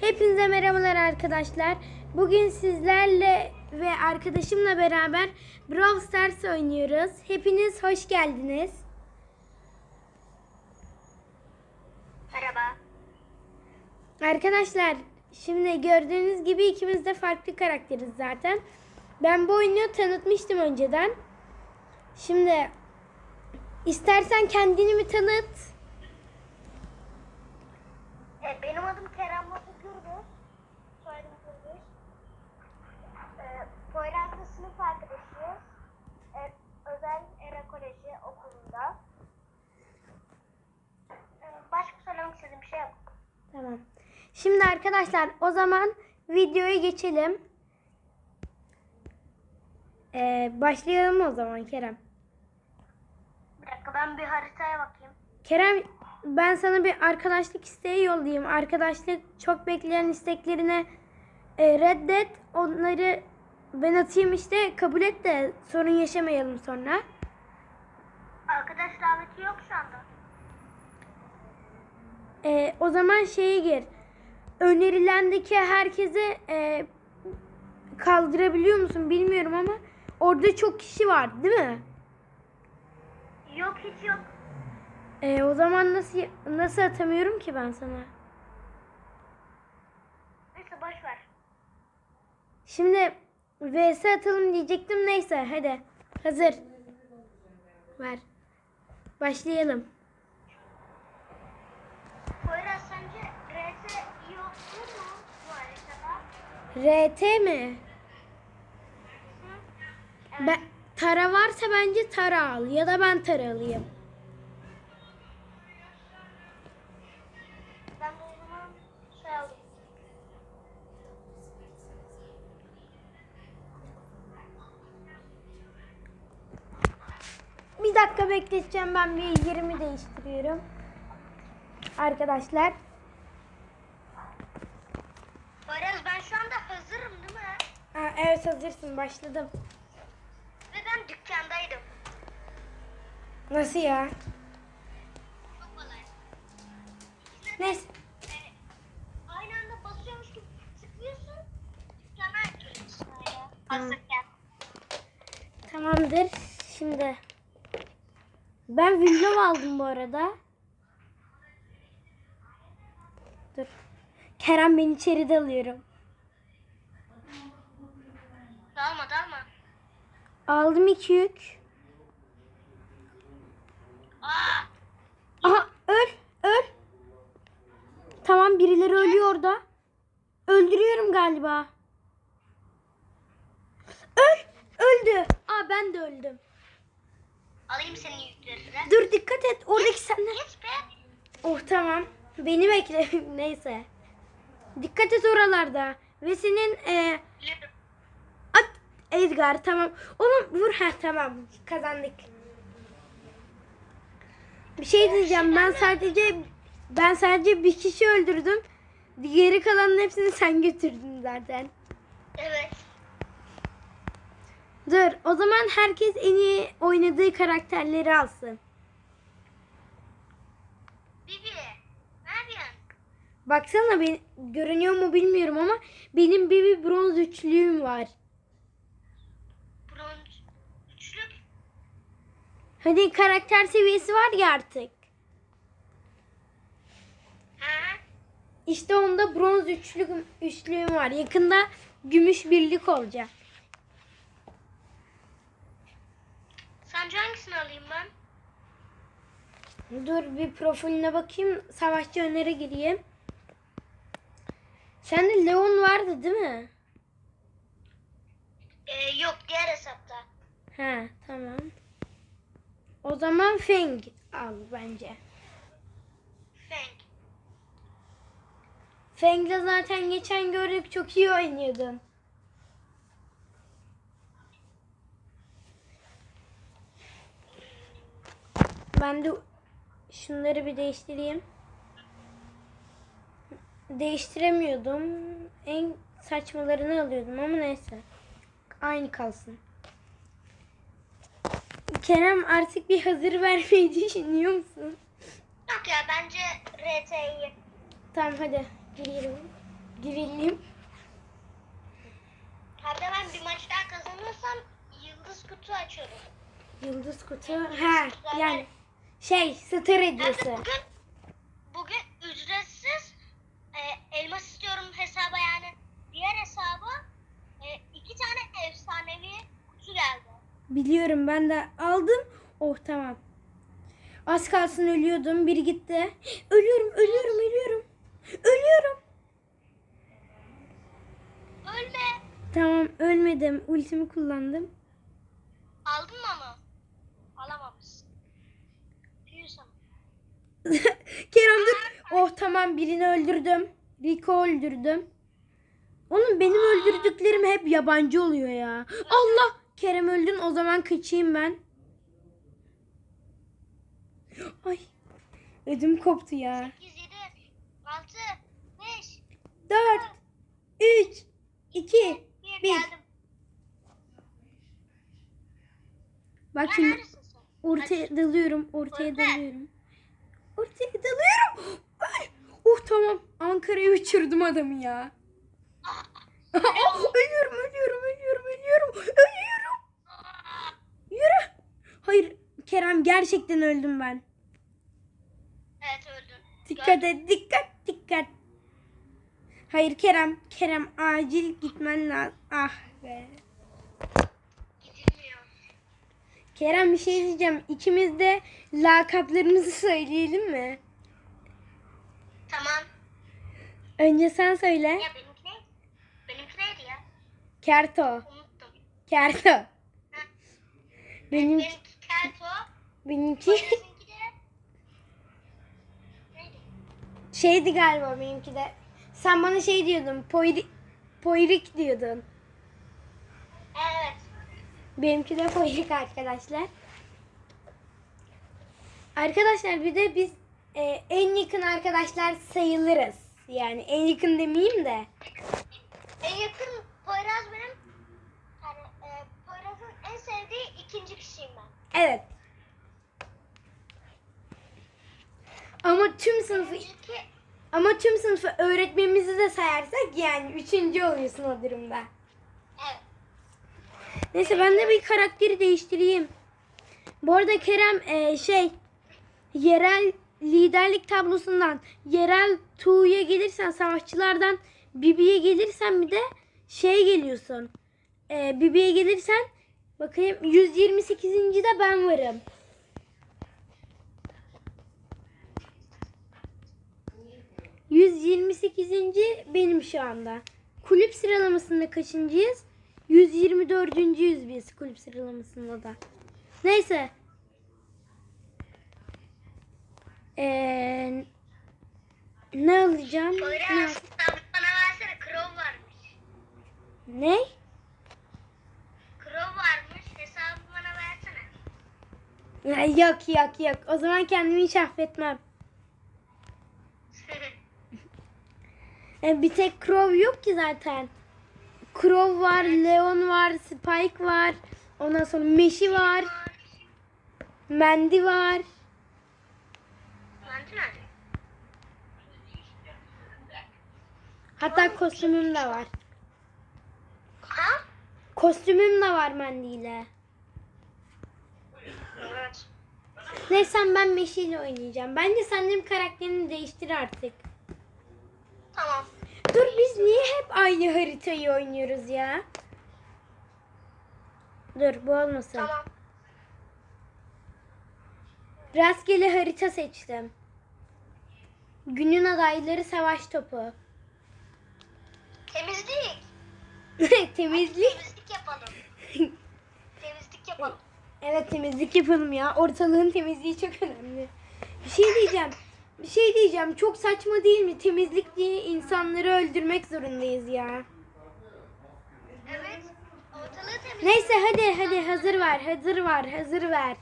Hepinize merhabalar arkadaşlar. Bugün sizlerle ve arkadaşımla beraber Brawl Stars oynuyoruz. Hepiniz hoş geldiniz. Merhaba. Arkadaşlar şimdi gördüğünüz gibi ikimiz de farklı karakteriz zaten. Ben bu oyunu tanıtmıştım önceden. Şimdi istersen kendini mi tanıt? E, benim adım Kerem Tamam. Şimdi arkadaşlar o zaman videoya geçelim. Ee, başlayalım o zaman Kerem. Bir dakika ben bir haritaya bakayım. Kerem ben sana bir arkadaşlık isteği yollayayım. Arkadaşlık çok bekleyen isteklerine e, reddet. Onları ben atayım işte kabul et de sorun yaşamayalım sonra. Arkadaş daveti yok şu anda. E, o zaman şeye gir. Önerilendeki herkese e, kaldırabiliyor musun bilmiyorum ama orada çok kişi var değil mi? Yok hiç yok. E, o zaman nasıl nasıl atamıyorum ki ben sana? Neyse boş ver. Şimdi vs atalım diyecektim neyse hadi. Hazır. Ver. Başlayalım. Poyraz sence RT iyi olur mu bu haritada? RT mi? Ben, tara varsa bence tara al ya da ben tara alayım. Şey. Bir dakika bekleteceğim ben bir yerimi değiştiriyorum. Arkadaşlar. Poyraz ben şu anda hazırım değil mi? Aa, evet hazırsın başladım. Ve ben dükkandaydım. Nasıl ya? Çok kolay. Neyse. Aynı anda basıyormuş gibi tıklıyorsun. Dükkana. Hazırken. Tamamdır. Şimdi ben vlog aldım bu arada. Dur. Kerem beni içeride alıyorum. Aldım iki yük. Aha öl öl. Tamam birileri ölüyor orada. Öldürüyorum galiba. Öl öldü. Aa ben de öldüm. alayım senin yüklerini. Dur dikkat et oradaki senden. Geç be. Oh tamam. Beni bekle. Neyse. Dikkat et oralarda. Ve senin e, at Edgar tamam. Oğlum vur ha tamam. Kazandık. Bir şey diyeceğim. Ben sadece ben sadece bir kişi öldürdüm. Geri kalanın hepsini sen götürdün zaten. Evet. Dur o zaman herkes en iyi oynadığı karakterleri alsın. Bibi. Yapıyorsun? Baksana ben görünüyor mu bilmiyorum ama benim bir bronz üçlüğüm var. Bronz. Üçlük. Hani karakter seviyesi var ya artık. Ha? İşte onda bronz üçlük, üçlüğüm var. Yakında gümüş birlik olacak. Sence hangisini alayım ben? Dur bir profiline bakayım. Savaşçı önere gireyim. Sende Leon vardı değil mi? Ee, yok diğer hesapta. Ha tamam. O zaman Feng al bence. Feng. Feng'le zaten geçen gördük çok iyi oynuyordun. Ben de şunları bir değiştireyim. Değiştiremiyordum. En saçmalarını alıyordum ama neyse. Aynı kalsın. Kerem artık bir hazır vermeyi düşünüyor musun? Yok ya bence RT'yi. Tamam hadi girelim. Hem de ben bir maç daha kazanırsam yıldız kutu açıyorum. Yıldız kutu. Ha yani şey de hediyesi. bugün bugün ücretsiz e, elmas istiyorum hesaba yani diğer hesaba e, iki tane efsanevi kutu geldi. Biliyorum ben de aldım. Oh tamam. Az kalsın ölüyordum. Biri gitti. Ölüyorum, ölüyorum, ölüyorum. Ölüyorum. Ölme. Tamam ölmedim. Ultimi kullandım. Aldın mı ama? Alamamışsın. Kerem dur. Oh tamam birini öldürdüm. Rico öldürdüm. Oğlum benim öldürdüklerim hep yabancı oluyor ya. Allah! Kerem öldün o zaman kaçayım ben. Ay. Ödüm koptu ya. 8, 7, 6, 5, 4 3 2 1 Bir. geldim. Bak şimdi ortaya dalıyorum. Ortaya Orta. dalıyorum. Ortaya dalıyorum. Ay. Oh tamam. Ankara'ya uçurdum adamı ya. ölüyorum, ölüyorum, ölüyorum, ölüyorum, ölüyorum. Hayır, Kerem gerçekten öldüm ben. Evet öldün. Dikkat et, dikkat, dikkat. Hayır Kerem, Kerem acil gitmen lazım. Ah be. Gidilmiyor. Kerem bir şey diyeceğim. İkimiz de lakaplarımızı söyleyelim mi? Tamam. Önce sen söyle. Ya benimki ne? Benimki neydi ya? Kerto. Unuttum. Kerto. Benim, Benimki Benimki Benimki de... Neydi? şeydi galiba benimki de. Sen bana şey diyordun. Poyrik, poyrik diyordun. Evet. Benimki de poyrik arkadaşlar. Arkadaşlar bir de biz e, en yakın arkadaşlar sayılırız. Yani en yakın demeyeyim de. En yakın Poyraz benim. Yani e, Poyraz'ın en sevdiği ikinci kişiyim ben. Evet. Ama tüm sınıfı ama tüm sınıfı öğretmenimizi de sayarsak yani üçüncü oluyorsun o durumda. evet. Neyse ben de bir karakteri değiştireyim. Bu arada Kerem e, şey yerel liderlik tablosundan yerel Tuğ'ya gelirsen savaşçılardan Bibi'ye gelirsen bir de şey geliyorsun. E, Bibi'ye gelirsen bakayım 128. de ben varım. ...128. benim şu anda. Kulüp sıralamasında kaçıncıyız? 124.yüz biz kulüp sıralamasında da. Neyse. Ee, ne alacağım? Ne, bana versene varmış. ne? Crow varmış hesabı bana versene. Ya, yok yok yok. O zaman kendimi hiç affetmem. Ee, bir tek Crow yok ki zaten. Crow var, Leon var, Spike var. Ondan sonra Meşi var, Mandy var. Nerede? Hatta kostümüm de var. Ha? Kostümüm de var Mandy ile. Neyse ben Meşi ile oynayacağım. Bence sen de bir karakterini değiştir artık. Tamam. Dur biz niye hep aynı haritayı oynuyoruz ya? Dur bu olmasın. Tamam. Rastgele harita seçtim. Günün adayları savaş topu. Temizlik. Temizlik. Temizlik yapalım. Temizlik yapalım. Evet temizlik yapalım ya. Ortalığın temizliği çok önemli. Bir şey diyeceğim. Bir şey diyeceğim. Çok saçma değil mi? Temizlik diye insanları öldürmek zorundayız ya. Evet. Ortalığı temizlik. Neyse hadi hadi hazır ver. Hazır var. Hazır ver.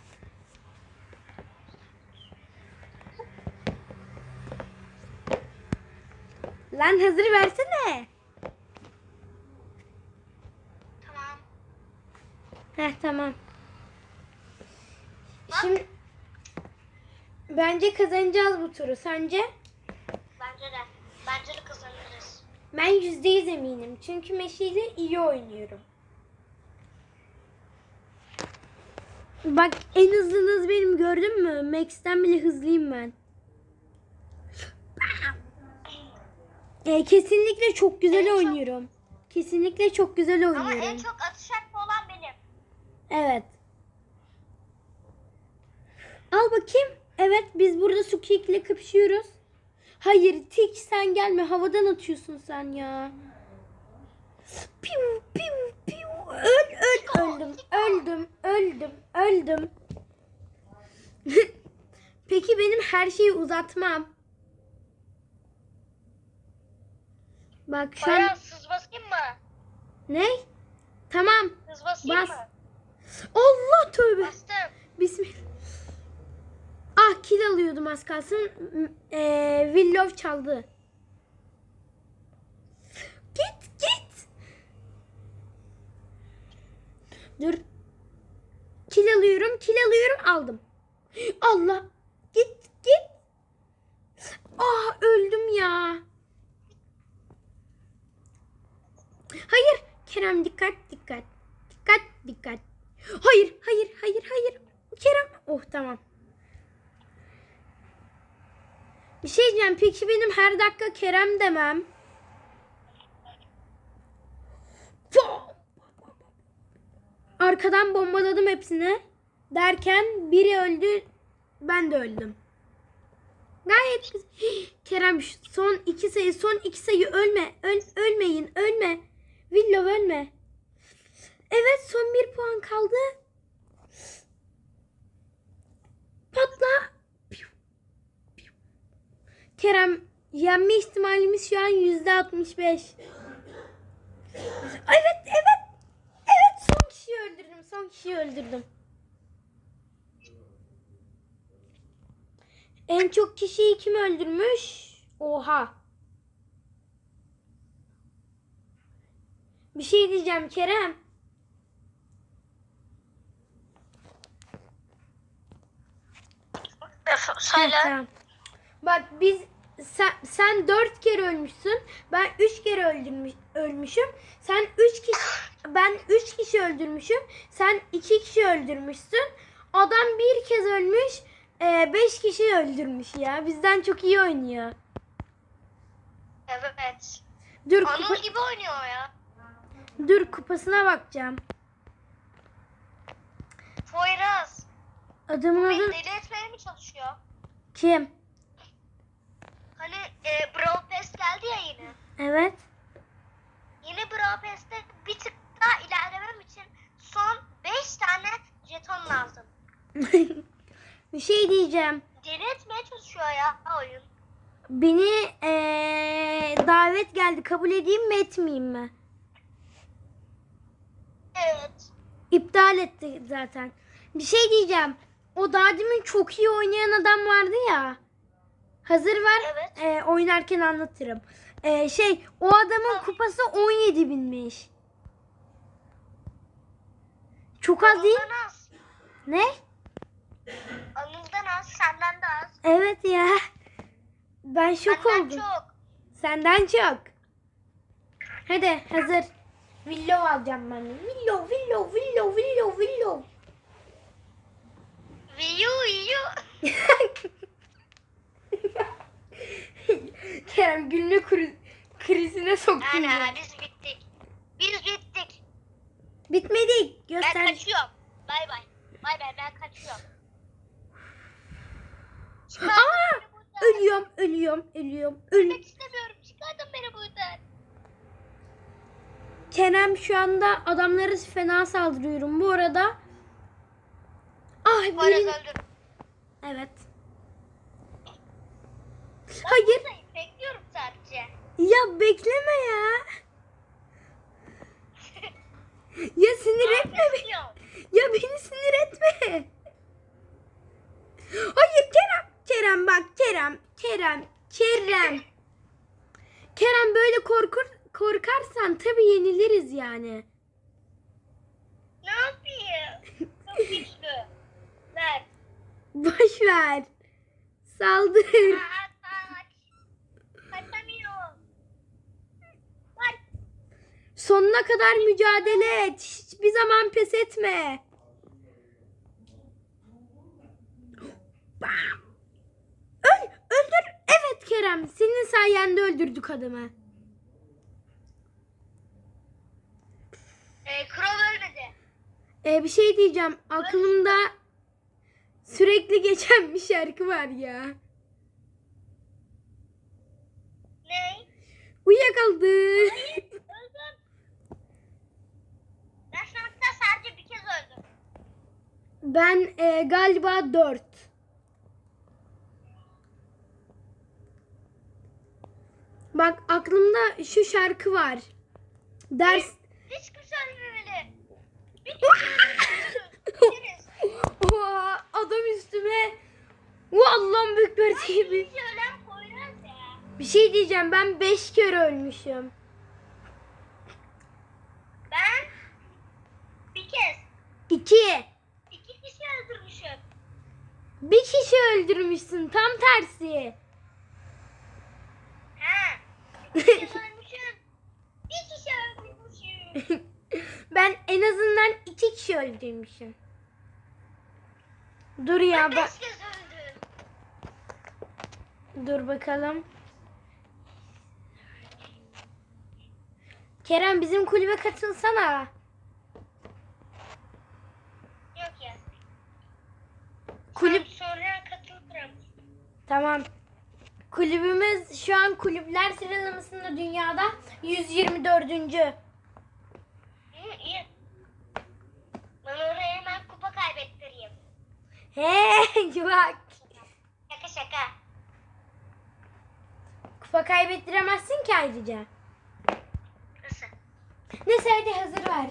Lan hazır versene. Tamam. Heh tamam. Şimdi bence kazanacağız bu turu. Sence? Bence de. Bence de kazanırız. Ben yüzde yüz eminim. Çünkü Meşi ile iyi oynuyorum. Bak en hızlınız benim gördün mü? Max'ten bile hızlıyım ben. E, kesinlikle çok güzel En çok- oynuyorum. Kesinlikle çok güzel Ama en oynuyorum. çok atış hakkı olan benim. Evet. Al bakayım. Evet biz burada Suki ile kapışıyoruz. Hayır Tik sen gelme havadan atıyorsun sen ya. Piu piu piu. Öl öl öldüm öldüm öldüm öldüm. Peki benim her şeyi uzatmam. Bak şu an hız basayım mı? ne? Tamam. Hız basayım Bas. mı? Allah tövbe. Bastım. Bismillah. Ah kil alıyordum az kalsın. Eee Willow çaldı. Git git. Dur. Kil alıyorum, kil alıyorum, aldım. Allah. Git git. Ah öldüm ya. Hayır. Kerem dikkat dikkat. Dikkat dikkat. Hayır hayır hayır hayır. Kerem. Oh tamam. Bir şey diyeceğim. Peki benim her dakika Kerem demem. Arkadan bombaladım hepsini. Derken biri öldü. Ben de öldüm. Gayet. Kerem son iki sayı son iki sayı ölme. Öl, ölmeyin ölme. Willow ölme. Evet son bir puan kaldı. Patla. Kerem yenme ihtimalimiz şu an yüzde altmış beş. Evet evet. Evet son kişiyi öldürdüm. Son kişiyi öldürdüm. En çok kişiyi kim öldürmüş? Oha. Bir şey diyeceğim Kerem. Söyle. tamam. Bak biz sen, sen dört kere ölmüşsün. Ben üç kere öldürmüş, ölmüşüm. Sen üç kişi ben üç kişi öldürmüşüm. Sen iki kişi öldürmüşsün. Adam bir kez ölmüş. e, beş kişi öldürmüş ya. Bizden çok iyi oynuyor. Evet. Dur kupa, gibi oynuyor o ya. dur kupasına bakacağım. Poyraz. Adamın Beni adı deli etmeye mi çalışıyor? kim? Hani e, Brawl Pass geldi ya yine. Evet. Yeni Brawl Pass'te bir tık daha ilerlemem için son 5 tane jeton lazım. bir şey diyeceğim. Deli etmeye çalışıyor ya oyun. Beni eee, davet geldi. Kabul edeyim mi etmeyeyim mi? Evet. İptal etti zaten. Bir şey diyeceğim. O daha demin çok iyi oynayan adam vardı ya. Hazır var. Evet. Ee, oynarken anlatırım. Ee, şey o adamın kupası 17 binmiş. Çok az değil. Az. Ne? Anıl'dan az, senden de az. Evet ya. Ben şok Benden oldum. çok. Senden çok. Hadi hazır. Willow alacağım ben. de. Willow, Willow, Willow, Willow. Viyu viyu. Kerem gülme kri- krizine soktun. ya. Ana biz bittik. Biz bittik. Bitmedi. Ben Göster. kaçıyorum. Bay bay. Bay bay ben kaçıyorum. Çıkardın Aa! Ölüyorum, ölüyorum, ölüyorum. Öl Ölmek istemiyorum. Çıkardın beni buradan. Kerem şu anda adamlara fena saldırıyorum. Bu arada Ah öldüm. Evet. Ben Hayır. Ya bekleme ya. Ya sinir etme beni. Ya beni sinir etme. Hayır Kerem. Kerem bak Kerem. Kerem. Kerem. Kerem böyle korkur korkarsan tabii yeniliriz yani. Ne yapayım? Çok güçlü. Ver. Boş ver. Saldır. Aa, kaç. Kaçamıyorum. Sonuna kadar mücadele et. Hiçbir zaman pes etme. Öl, öldür. Evet Kerem, senin sayende öldürdük adamı. Ee, Crow ölmedi. Ee, bir şey diyeceğim. Aklımda sürekli geçen bir şarkı var ya. Ne? Uyuyakaldı. Öldüm. Ben e, galiba dört. Bak aklımda şu şarkı var. Ders... Hiç güzel böyle. Adam üstüme o Allah'ım büyük gibi. Bir şey diyeceğim ben beş kere ölmüşüm. Ben bir kez. İki. Bir kişi öldürmüşsün tam tersi. Ha. Bir kişi öldürmüşüm. ben en azından 2 kişi öldürmüşüm. Dur ya Ben. Dur bakalım. Kerem bizim kulübe katılsana. Yok ya. Kulüp. Tamam. Kulübümüz şu an kulüpler sıralamasında dünyada 124. Hı, iyi. Ben oraya hemen kupa kaybettireyim. Hey bak. Şaka şaka. Kupa kaybettiremezsin ki ayrıca. Nasıl? Neyse hadi hazır ver.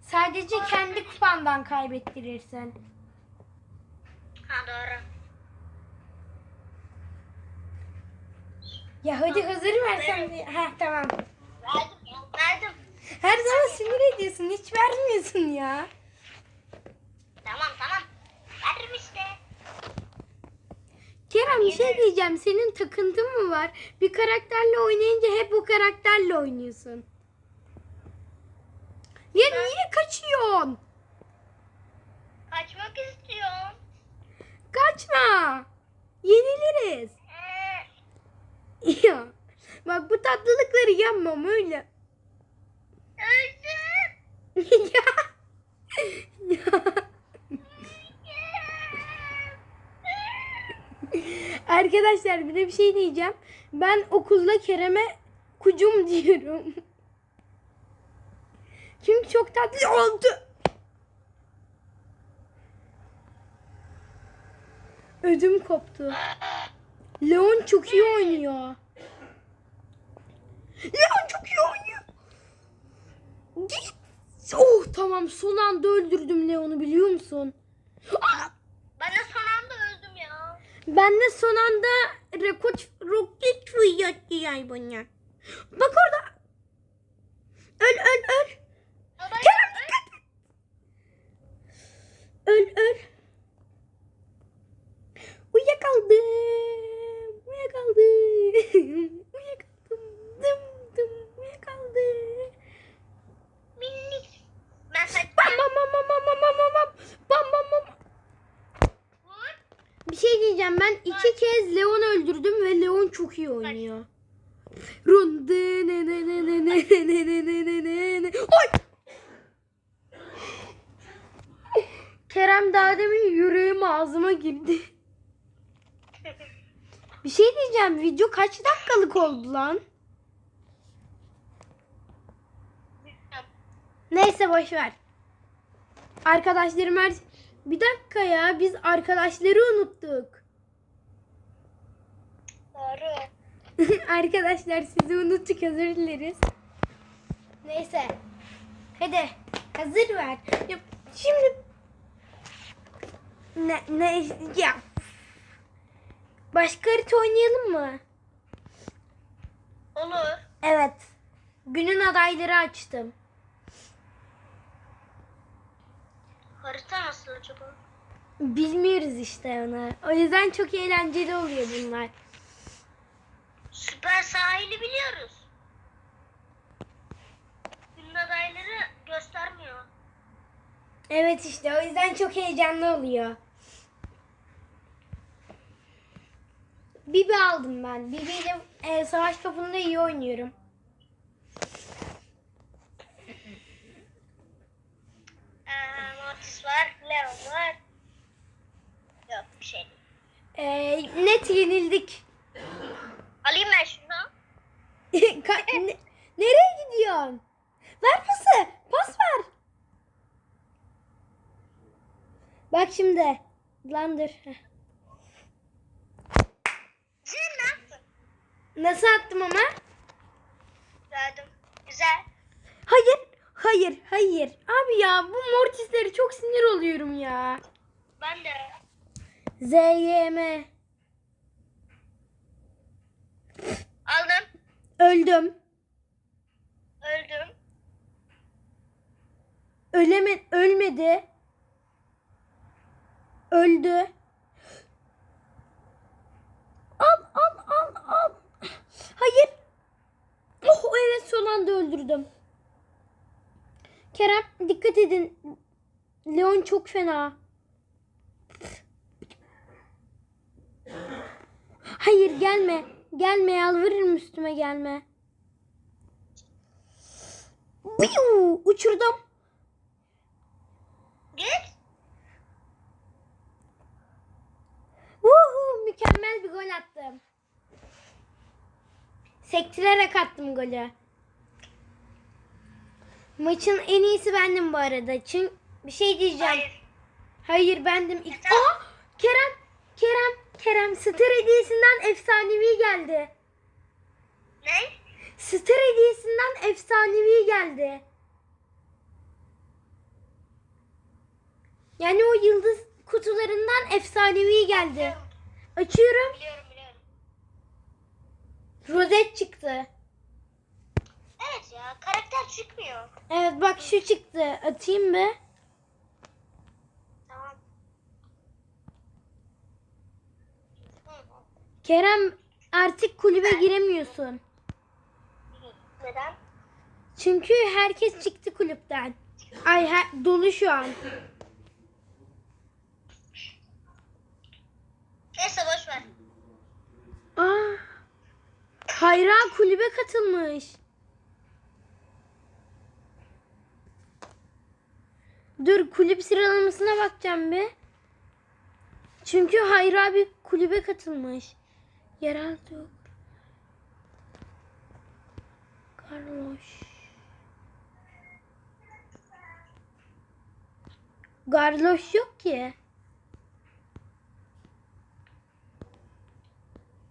Sadece kendi kupandan kaybettirirsen. Ha doğru. Ya hadi hazır versen. bir- Heh tamam. Verdim ya. Verdim. Her zaman sinir ediyorsun. Hiç vermiyorsun ya. Tamam tamam. Verdim işte. Kerem bir şey diyeceğim. Senin takıntın mı var? Bir karakterle oynayınca hep o karakterle oynuyorsun. Ya niye kaçıyorsun? Kaçmak istiyorum. Kaçma. Yeniliriz. Ee, Ya. Bak bu tatlılıkları yapmam öyle. ya. ya. Arkadaşlar bir de bir şey diyeceğim. Ben okulda Kerem'e kucum diyorum. Çünkü çok tatlı oldu. Ödüm koptu. Leon çok iyi oynuyor. Leon çok iyi oynuyor. Git. Oh tamam son anda öldürdüm Leon'u biliyor musun? Ben de son anda öldüm ya. Ben de son anda roket, roket fırlattı yay bana. Bak orada. Öl öl öl. Baba, Kerem dikkat et. Öl öl. Uyuyakaldım. Uyuyakaldım. Uyuyakaldım. Dım dım uyuyakaldım. Minik. Ben kaç Bam bam bam bam bam bam bam bam. Bam bam bam. vur. Bir şey diyeceğim ben iki kez Leon öldürdüm ve Leon çok iyi oynuyor. Run dı ne ne ne ne ne ne ne ne ne ne ne. Oy! Kerem daha demin yüreğim ağzıma girdi. Bir şey diyeceğim video kaç dakikalık oldu lan? Neyse boş ver. Arkadaşlarım her... Bir dakika ya biz arkadaşları unuttuk. Doğru. Arkadaşlar sizi unuttuk özür dileriz. Neyse. Hadi hazır ver. Ya, şimdi ne ne ya Başka harita oynayalım mı? Olur. Evet. Günün adayları açtım. Harita nasıl acaba? Bilmiyoruz işte onu. O yüzden çok eğlenceli oluyor bunlar. Süper sahili biliyoruz. Günün adayları göstermiyor. Evet işte o yüzden çok heyecanlı oluyor. Bibi aldım ben. Bibi ile e, savaş topunda iyi oynuyorum. Şey e, net yenildik. Alayım ben şunu. Ka- ne- nereye gidiyorsun? Ver pası. Pas ver. Bak şimdi. Lan dur. Nasıl attım ama? Gördüm. Güzel. Hayır. Hayır. Hayır. Abi ya bu mortisleri çok sinir oluyorum ya. Ben de. ZYM. Aldım. Öldüm. Öldüm. Öleme ölmedi. Öldü. Al al al al. Hayır. Oh evet son anda öldürdüm. Kerem dikkat edin. Leon çok fena. Hayır gelme. Gelme yalvarırım üstüme gelme. Biu, uçurdum. Git. Woohoo, mükemmel bir gol attım. Sektirerek attım golü. Maçın en iyisi bendim bu arada. Çünkü bir şey diyeceğim. Hayır, Hayır. bendim. İlk... Neden? Aa, Kerem, Kerem, Kerem Star hediyesinden efsanevi geldi. Ne? Star hediyesinden efsanevi geldi. Yani o yıldız kutularından efsanevi geldi. Açıyorum. Biliyorum biliyorum. Rozet çıktı. Evet ya karakter çıkmıyor. Evet bak şu çıktı. Atayım mı? Tamam. Hı. Kerem artık kulübe giremiyorsun. Neden? Çünkü herkes çıktı kulüpten. Ay her, dolu şu an. Neyse boş ver. Aa, Hayra kulübe katılmış. Dur kulüp sıralamasına bakacağım bir. Çünkü Hayra bir kulübe katılmış. Yeraltı yok. Carlos. Garloş yok ki.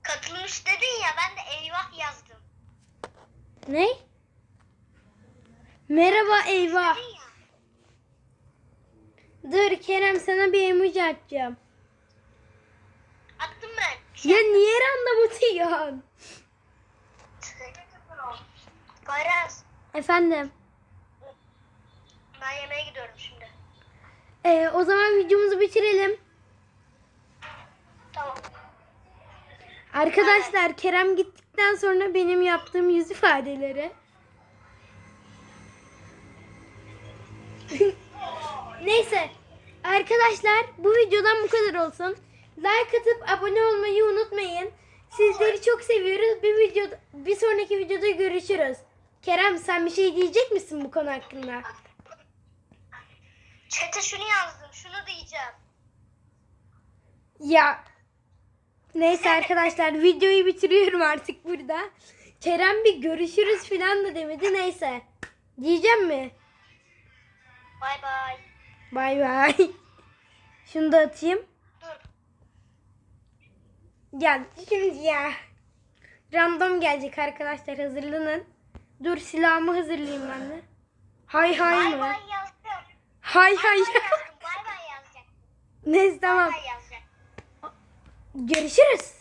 Katılmış dedin ya ben de eyvah yazdım. Ne? Merhaba eyvah. Dur Kerem sana bir emoji atacağım. Ya niye atıyorsun? Poyraz. Efendim. Ben yemeğe gidiyorum şimdi. Ee, o zaman videomuzu bitirelim. Tamam. Arkadaşlar Kerem gittikten sonra benim yaptığım yüz ifadeleri. Neyse. Arkadaşlar bu videodan bu kadar olsun. Like atıp abone olmayı unutmayın. Sizleri çok seviyoruz. Bir video bir sonraki videoda görüşürüz. Kerem sen bir şey diyecek misin bu konu hakkında? Çete şunu yazdım. Şunu diyeceğim. Ya neyse arkadaşlar videoyu bitiriyorum artık burada. Kerem bir görüşürüz falan da demedi neyse. Diyeceğim mi? Bay bay. Bay bay. Şunu da atayım. Dur. Gel şimdi ya. Random gelecek arkadaşlar hazırlanın. Dur silahımı hazırlayayım ben de. Hay hay Bay mı? bay. Hay hay. Bay yazdım. Bay bay yazacak. Neyse tamam. Bay bay yazacak. Görüşürüz.